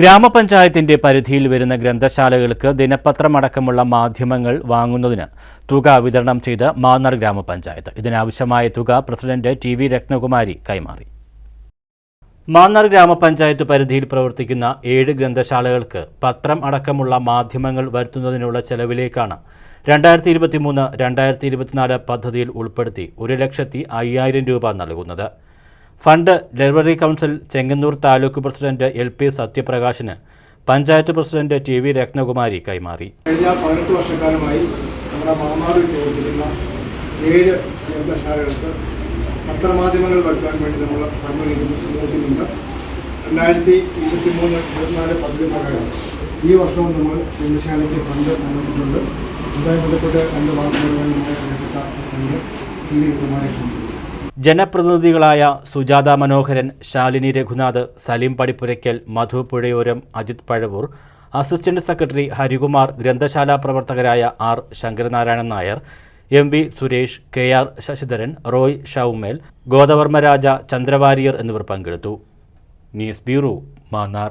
ഗ്രാമപഞ്ചായത്തിന്റെ പരിധിയിൽ വരുന്ന ഗ്രന്ഥശാലകൾക്ക് ദിനപത്രമടക്കമുള്ള മാധ്യമങ്ങൾ വാങ്ങുന്നതിന് തുക വിതരണം ചെയ്ത് മാന്നാർ ഗ്രാമപഞ്ചായത്ത്. ഇതിനാവശ്യമായ തുക പ്രസിഡന്റ് ടി വി രത്നകുമാരി കൈമാറി. മാന്നാർ ഗ്രാമപഞ്ചായത്ത് പരിധിയിൽ പ്രവർത്തിക്കുന്ന ഏഴ് ഗ്രന്ഥശാലകൾക്ക് പത്രം അടക്കമുള്ള മാധ്യമങ്ങൾ വരുത്തുന്നതിനുള്ള ചെലവിലേക്കാണ് രണ്ടായിരത്തി ഇരുപത്തി മൂന്ന് രണ്ടായിരത്തി ഇരുപത്തിനാല് പദ്ധതിയിൽ ഉൾപ്പെടുത്തി ഒരു ലക്ഷത്തി അയ്യായിരം രൂപ നൽകുന്നത്. Fund delivery council Chengannur taluk president L P സത്യപ്രകാശിന് panchayat president T V Ratnakumari കൈമാറി. കഴിഞ്ഞ പതിനെട്ട് വർഷക്കാലമായി നമ്മുടെ മാമാറിൽ പ്രവർത്തിക്കുന്ന ഏഴ് ഗ്രന്ഥശാലകൾക്ക് പത്രമാധ്യമങ്ങൾ വരുത്താൻ വേണ്ടി നമ്മൾ കർമ്മ നോക്കുന്നുണ്ട് രണ്ടായിരത്തി ഇരുപത്തി മൂന്ന് ഇരുപത്തിനാല് പദ്ധതി പ്രകാരം ഈ വർഷവും നമ്മൾ ഗ്രന്ഥശാലയ്ക്ക് ഫണ്ട് അനുവദിച്ചിട്ടുണ്ട് ഇതുമായി ബന്ധപ്പെട്ട് രണ്ട് വാർത്തകളുമായി സംഘം ടി വി കുമാരെ ക്ഷണിക്കുന്നു ജനപ്രതിനിധികളായ സുജാത മനോഹരൻ ശാലിനി രഘുനാഥ് സലീം പടിപ്പുരയ്ക്കൽ മധു പുഴയോരം അജിത് പഴവൂർ അസിസ്റ്റന്റ് സെക്രട്ടറി ഹരികുമാർ ഗ്രന്ഥശാല പ്രവർത്തകരായ R Sankaranarayanan Nair M V Suresh K R Sasidharan Roy ഷൗമേൽ Godavarmaraja ചന്ദ്രവാരിയർ എന്നിവർ പങ്കെടുത്തു. News bureau Mannar.